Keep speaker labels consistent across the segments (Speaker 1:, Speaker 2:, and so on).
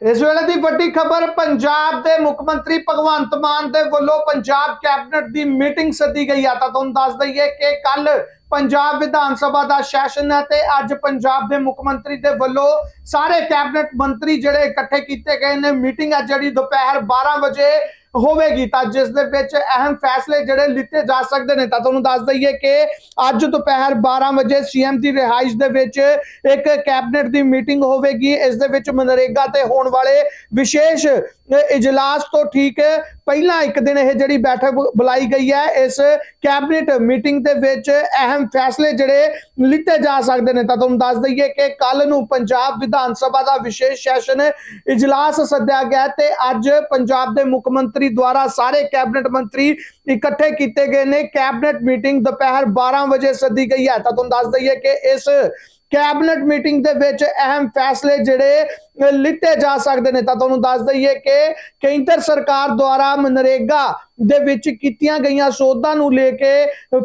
Speaker 1: ਇਸ ਵੇਲੇ ਦੀ ਵੱਡੀ ਖਬਰ, ਪੰਜਾਬ ਦੇ ਮੁੱਖ ਮੰਤਰੀ ਭਗਵੰਤ ਮਾਨ ਦੇ ਵੱਲੋਂ ਪੰਜਾਬ ਕੈਬਨਿਟ ਦੀ ਮੀਟਿੰਗ ਸੱਦੀ ਗਈ ਆ। ਤਾਂ ਤੁਹਾਨੂੰ ਦੱਸ ਦਈਏ ਕਿ ਕੱਲ ਪੰਜਾਬ ਵਿਧਾਨ ਸਭਾ ਦਾ ਸੈਸ਼ਨ ਹੈ ਤੇ ਅੱਜ ਪੰਜਾਬ ਦੇ ਮੁੱਖ ਮੰਤਰੀ ਦੇ ਵੱਲੋਂ ਸਾਰੇ ਕੈਬਨਿਟ ਮੰਤਰੀ ਜਿਹੜੇ ਇਕੱਠੇ ਕੀਤੇ ਗਏ ਨੇ। ਮੀਟਿੰਗ ਹੈ ਜਿਹੜੀ ਦੁਪਹਿਰ 12 ਵਜੇ ਹੋਵੇਗੀ, ਤਾਂ ਜਿਸ ਦੇ ਵਿੱਚ ਅਹਿਮ ਫੈਸਲੇ ਜਿਹੜੇ ਲਿੱਤੇ ਜਾ ਸਕਦੇ ਨੇ, ਤਾਂ ਤੁਹਾਨੂੰ ਦੱਸ ਦਈਏ ਕਿ ਅੱਜ ਦੁਪਹਿਰ 12 ਵਜੇ ਸੀਐਮ ਦੀ ਰਿਹਾਇਸ਼ ਦੇ ਵਿੱਚ ਇੱਕ ਕੈਬਨਿਟ ਦੀ ਮੀਟਿੰਗ ਹੋਵੇਗੀ। ਇਸ ਦੇ ਵਿੱਚ ਮਨਰੇਗਾ ਤੇ ਹੋਣ ਵਾਲੇ ਵਿਸ਼ੇਸ਼ ਇਜਲਾਸ ਤੋਂ ਠੀਕ ਪਹਿਲਾਂ ਇੱਕ ਦਿਨ ਇਹ ਜਿਹੜੀ ਬੈਠਕ ਬੁਲਾਈ ਗਈ ਹੈ, ਇਸ ਕੈਬਨਿਟ ਮੀਟਿੰਗ ਦੇ ਵਿੱਚ ਅਹਿਮ ਫੈਸਲੇ ਜਿਹੜੇ ਲਿੱਤੇ ਜਾ ਸਕਦੇ ਨੇ, ਤਾਂ ਤੁਹਾਨੂੰ ਦੱਸ ਦਈਏ ਕਿ ਕੱਲ ਨੂੰ ਪੰਜਾਬ ਵਿਧਾਨ ਸਭਾ ਦਾ ਵਿਸ਼ੇਸ਼ ਸੈਸ਼ਨ ਇਜਲਾਸ ਸੱਦਿਆ ਗਿਆ ਹੈ ਤੇ ਅੱਜ ਪੰਜਾਬ ਦੇ ਮੁੱਖ ਮੰਤਰੀ ਦੁਆਰਾ ਸਾਰੇ ਕੈਬਨਿਟ ਮੰਤਰੀ ਇਕੱਠੇ ਕੀਤੇ ਗਏ ਨੇ। ਕੈਬਨਿਟ ਮੀਟਿੰਗ ਦੁਪਹਿਰ 12 ਵਜੇ ਸੱਦੀ ਗਈ ਹੈ। ਤਾਂ ਤੁਹਾਨੂੰ ਦੱਸ ਦਈਏ ਕਿ ਇਸ ਕੈਬਨਿਟ ਮੀਟਿੰਗ ਦੇ ਵਿੱਚ ਅਹਿਮ ਫੈਸਲੇ ਜਿਹੜੇ ਲਿੱਤੇ ਜਾ ਸਕਦੇ ਨੇ। ਤਾਂ ਤੁਹਾਨੂੰ ਦੱਸ ਦਈਏ ਕਿ ਕੇਂਦਰ ਸਰਕਾਰ ਦੁਆਰਾ ਮਨਰੇਗਾ ਦੇ ਵਿੱਚ ਕੀਤੀਆਂ ਗਈਆਂ ਸੋਧਾਂ ਨੂੰ ਲੈ ਕੇ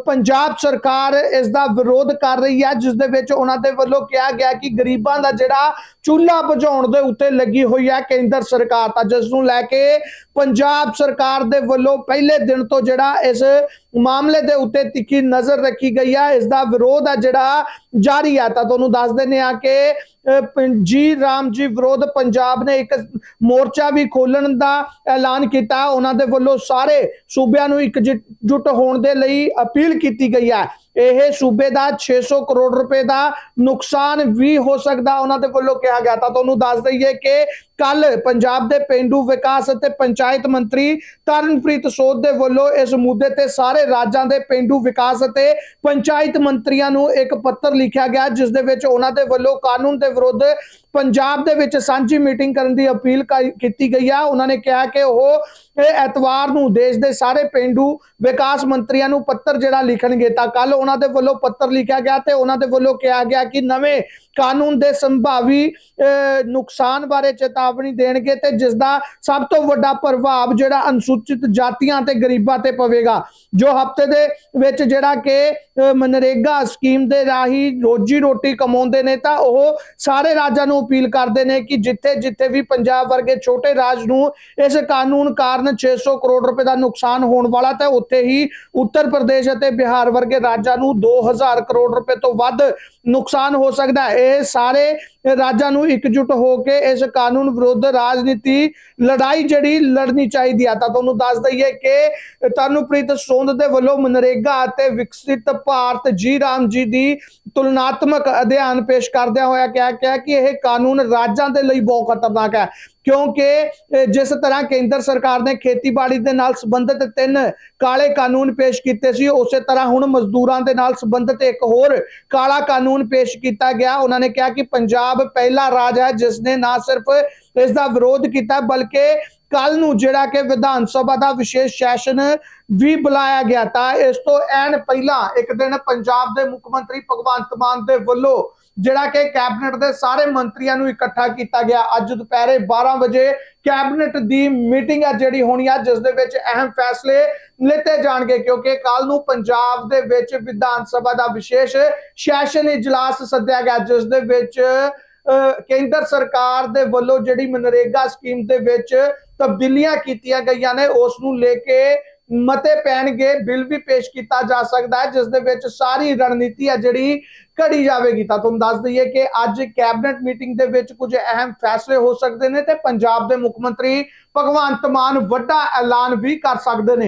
Speaker 1: ਪੰਜਾਬ ਸਰਕਾਰ ਇਸ ਦਾ ਵਿਰੋਧ ਕਰ ਰਹੀ ਹੈ, ਜਿਸ ਦੇ ਵਿੱਚ ਉਹਨਾਂ ਦੇ ਵੱਲੋਂ ਕਿਹਾ ਗਿਆ ਕਿ ਗਰੀਬਾਂ ਦਾ ਜਿਹੜਾ ਚੁੱਲ੍ਹਾ ਬੁਝਾਉਣ ਦੇ ਉੱਤੇ ਲੱਗੀ ਹੋਈ ਹੈ ਕੇਂਦਰ ਸਰਕਾਰ, ਤਾਂ ਜਿਸ ਨੂੰ ਲੈ ਕੇ ਪੰਜਾਬ ਸਰਕਾਰ ਦੇ ਵੱਲੋਂ ਪਹਿਲੇ ਦਿਨ ਤੋਂ ਜਿਹੜਾ ਇਸ ਮਾਮਲੇ ਦੇ ਉੱਤੇ ਤਿੱਖੀ ਨਜ਼ਰ ਰੱਖੀ ਗਈ ਹੈ ਇਸ ਦਾ ਵਿਰੋਧ ਹੈ ਜਿਹੜਾ ਜਾਰੀ ਹੈ। ਤਾਂ ਤੁਹਾਨੂੰ ਦੱਸ ਦਿੰਦੇ ਆ ਕਿ ਜੀ ਰਾਮ ਜੀ ਵਿਰੋਧ ਪੰਜਾਬ ਨੇ ਇੱਕ ਮੋਰਚਾ ਵੀ ਖੋਲਣ ਦਾ ਐਲਾਨ ਕੀਤਾ। ਉਹਨਾਂ ਦੇ ਵੱਲੋਂ ਸਾਰੇ ਸੂਬਿਆਂ ਨੂੰ ਇੱਕ ਇਕਜੁੱਟ ਹੋਣ ਦੇ ਲਈ ਅਪੀਲ ਕੀਤੀ ਗਈ ਹੈ। ਇਹ ਸੂਬੇ ਦਾ 600 ਕਰੋੜ ਰੁਪਏ ਦਾ ਨੁਕਸਾਨ ਵੀ ਹੋ ਸਕਦਾ, ਉਹਨਾਂ ਦੇ ਵੱਲੋਂ ਕਿਹਾ ਗਿਆ। ਤਾਂ ਤੁਹਾਨੂੰ ਦੱਸ ਦਈਏ ਕਿ ਕੱਲ ਪੰਜਾਬ ਦੇ ਪਿੰਡੂ ਵਿਕਾਸ ਅਤੇ ਪੰਚਾਇਤ ਮੰਤਰੀ ਤਰਨਪ੍ਰੀਤ ਸੋਧ ਦੇ ਵੱਲੋਂ ਇਸ ਮੁੱਦੇ ਤੇ ਸਾਰੇ ਰਾਜਾਂ ਦੇ ਪਿੰਡੂ ਵਿਕਾਸ ਅਤੇ ਪੰਚਾਇਤ ਮੰਤਰੀਆਂ ਨੂੰ ਇੱਕ ਪੱਤਰ ਲਿਖਿਆ ਗਿਆ, ਜਿਸ ਦੇ ਵਿੱਚ ਉਹਨਾਂ ਦੇ ਵੱਲੋਂ ਕਾਨੂੰਨ ਦੇ ਵਿਰੁੱਧ ਪੰਜਾਬ ਦੇ ਵਿੱਚ ਸਾਂਝੀ ਮੀਟਿੰਗ ਕਰਨ ਦੀ ਅਪੀਲ ਕ- ਕੀਤੀ ਗਈ ਆ। ਉਹਨਾਂ ਨੇ ਕਿਹਾ ਕਿ ਉਹ ਇਹ ਐਤਵਾਰ ਨੂੰ ਦੇਸ਼ ਦੇ ਸਾਰੇ ਪਿੰਡੂ ਵਿਕਾਸ ਮੰਤਰੀਆਂ ਨੂੰ ਪੱਤਰ ਜਿਹੜਾ ਲਿਖਣਗੇ ਤਾਂ ਕੱਲ ਉਹਨਾਂ ਦੇ ਵੱਲੋਂ ਪੱਤਰ ਲਿਖਿਆ ਗਿਆ ਤੇ ਉਹਨਾਂ ਦੇ ਵੱਲੋਂ ਕਿਹਾ ਗਿਆ ਕਿ ਨਵੇਂ ਕਾਨੂੰਨ ਦੇ ਸੰਭਾਵੀ ਨੁਕਸਾਨ ਬਾਰੇ ਚੇਤਾਵਨੀ ਦੇਣਗੇ ਤੇ ਜਿਸ ਦਾ ਸਭ ਤੋਂ ਵੱਡਾ ਪ੍ਰਭਾਵ ਜਿਹੜਾ ਅਨੁਸੂਚਿਤ ਜਾਤੀਆਂ ਤੇ ਗਰੀਬਾਂ ਤੇ ਪਵੇਗਾ। ਜੋ ਹਫ਼ਤੇ ਦੇ ਵਿੱਚ ਜਿਹੜਾ ਕਿ ਮਨਰੇਗਾ ਸਕੀਮ ਦੇ ਰਾਹੀਂ ਰੋਜੀ ਰੋਟੀ ਕਮਾਉਂਦੇ ਨੇ ਤਾਂ ਉਹ ਸਾਰੇ ਰਾਜਾਂ ਨੂੰ ਅਪੀਲ ਕਰਦੇ ਨੇ ਕਿ ਜਿੱਥੇ ਜਿੱਥੇ ਵੀ ਪੰਜਾਬ ਵਰਗੇ ਛੋਟੇ ਰਾਜ ਨੂੰ ਇਸ ਕਾਨੂੰਨ ਕਾਰਨ 600 ਕਰੋੜ ਰੁਪਏ ਦਾ ਨੁਕਸਾਨ ਹੋਣ ਵਾਲਾ ਤਾਂ ਉੱਥੇ ਹੀ ਉੱਤਰ ਪ੍ਰਦੇਸ਼ ਅਤੇ ਬਿਹਾਰ ਵਰਗੇ ਰਾਜਾਂ ਨੂੰ 2000 ਕਰੋੜ ਰੁਪਏ ਤੋਂ ਵੱਧ ਨੁਕਸਾਨ ਹੋ ਸਕਦਾ ਹੈ। ਇਹ ਸਾਰੇ ਰਾਜਾਂ ਨੂੰ ਇਕਜੁੱਟ ਹੋ ਕੇ ਇਸ ਕਾਨੂੰਨ ਵਿਰੁੱਧ ਰਾਜਨੀਤੀ ਲੜਾਈ ਜਿਹੜੀ ਲੜਨੀ ਚਾਹੀਦੀ ਆ। ਤਾਂ ਤੁਹਾਨੂੰ ਦੱਸ ਦਈਏ ਕਿ ਤਰਨਪ੍ਰੀਤ ਸੋਂਦ ਦੇ ਵੱਲੋਂ ਮਨਰੇਗਾ ਅਤੇ ਵਿਕਸਿਤ ਭਾਰਤ ਜੀ ਰਾਮ ਜੀ ਦੀ ਤੁਲਨਾਤਮਕ ਅਧਿਐਨ ਪੇਸ਼ ਕਰਦਿਆਂ ਹੋਇਆ ਕਿਹਾ ਗਿਆ ਕਿ ਇਹ ਕਾਨੂੰਨ ਰਾਜਾਂ ਦੇ ਲਈ ਬਹੁਤ ਖਤਰਨਾਕ ਹੈ। ਕਿਉਂਕਿ ਜਿਸ ਤਰ੍ਹਾਂ ਕੇਂਦਰ ਸਰਕਾਰ ਨੇ ਖੇਤੀਬਾੜੀ ਦੇ ਨਾਲ ਸੰਬੰਧਿਤ ਤਿੰਨ ਕਾਲੇ ਕਾਨੂੰਨ ਪੇਸ਼ ਕੀਤੇ ਸੀ, ਉਸੇ ਤਰ੍ਹਾਂ ਹੁਣ ਮਜ਼ਦੂਰਾਂ ਦੇ ਨਾਲ ਸੰਬੰਧਿਤ ਇੱਕ ਹੋਰ ਕਾਲਾ ਕਾਨੂੰਨ ਪੇਸ਼ ਕੀਤਾ ਗਿਆ। ਉਹਨਾਂ ਨੇ ਕਿਹਾ ਕਿ ਪੰਜਾਬ ਪਹਿਲਾ ਰਾਜ ਹੈ ਜਿਸ ਨੇ ਨਾ ਸਿਰਫ ਇਸ ਦਾ ਵਿਰੋਧ ਕੀਤਾ, ਬਲਕਿ ਕੱਲ ਨੂੰ ਜਿਹੜਾ ਕਿ ਵਿਧਾਨ ਸਭਾ ਦਾ ਵਿਸ਼ੇਸ਼ ਸੈਸ਼ਨ ਵੀ ਬੁਲਾਇਆ ਗਿਆ, ਤਾਂ ਇਸ ਤੋਂ ਐਨ ਪਹਿਲਾਂ ਇੱਕ ਦਿਨ ਪੰਜਾਬ ਦੇ ਮੁੱਖ ਮੰਤਰੀ ਭਗਵੰਤ ਮਾਨ ਦੇ ਵੱਲੋਂ ਜਿਹੜਾ ਕਿ ਕੈਬਨਿਟ ਦੇ ਸਾਰੇ ਮੰਤਰੀਆਂ ਨੂੰ ਇਕੱਠਾ ਕੀਤਾ ਗਿਆ। ਅੱਜ ਦੁਪਹਿਰੇ 12 ਵਜੇ ਕੈਬਨਿਟ ਦੀ ਮੀਟਿੰਗ ਹੈ ਜਿਹੜੀ ਹੋਣੀ ਆ, ਜਿਸ ਦੇ ਵਿੱਚ ਅਹਿਮ ਫੈਸਲੇ ਲਿੱਤੇ ਜਾਣਗੇ, ਕਿਉਂਕਿ ਕੱਲ ਨੂੰ ਪੰਜਾਬ ਦੇ ਵਿੱਚ ਵਿਧਾਨ ਸਭਾ ਦਾ ਵਿਸ਼ੇਸ਼ ਸੈਸ਼ਨ, ਇਜਲਾਸ ਸੱਦਿਆ ਗਿਆ, ਜਿਸ ਦੇ ਵਿੱਚ ਕੇਂਦਰ ਸਰਕਾਰ ਦੇ ਵੱਲੋਂ ਜਿਹੜੀ ਮਨਰੇਗਾ ਸਕੀਮ ਦੇ ਵਿੱਚ ਤਬਦੀਲੀਆਂ ਕੀਤੀਆਂ ਗਈਆਂ ਨੇ, ਉਸ ਨੂੰ ਲੈ ਕੇ ਮਤੇ ਪੈਣਗੇ, ਬਿੱਲ ਵੀ ਪੇਸ਼ ਕੀਤਾ ਜਾ ਸਕਦਾ ਹੈ, ਜਿਸ ਦੇ ਵਿੱਚ ਸਾਰੀ ਰਣਨੀਤੀ ਹੈ ਜਿਹੜੀ ਘੜੀ ਜਾਵੇਗੀ। ਤਾਂ ਤੁਹਾਨੂੰ ਦੱਸ ਦਈਏ ਕਿ ਅੱਜ ਕੈਬਨਿਟ ਮੀਟਿੰਗ ਦੇ ਵਿੱਚ ਕੁਝ ਅਹਿਮ ਫੈਸਲੇ ਹੋ ਸਕਦੇ ਨੇ ਤੇ ਪੰਜਾਬ ਦੇ ਮੁੱਖ ਮੰਤਰੀ ਭਗਵੰਤ ਮਾਨ ਵੱਡਾ ਐਲਾਨ ਵੀ ਕਰ ਸਕਦੇ ਨੇ।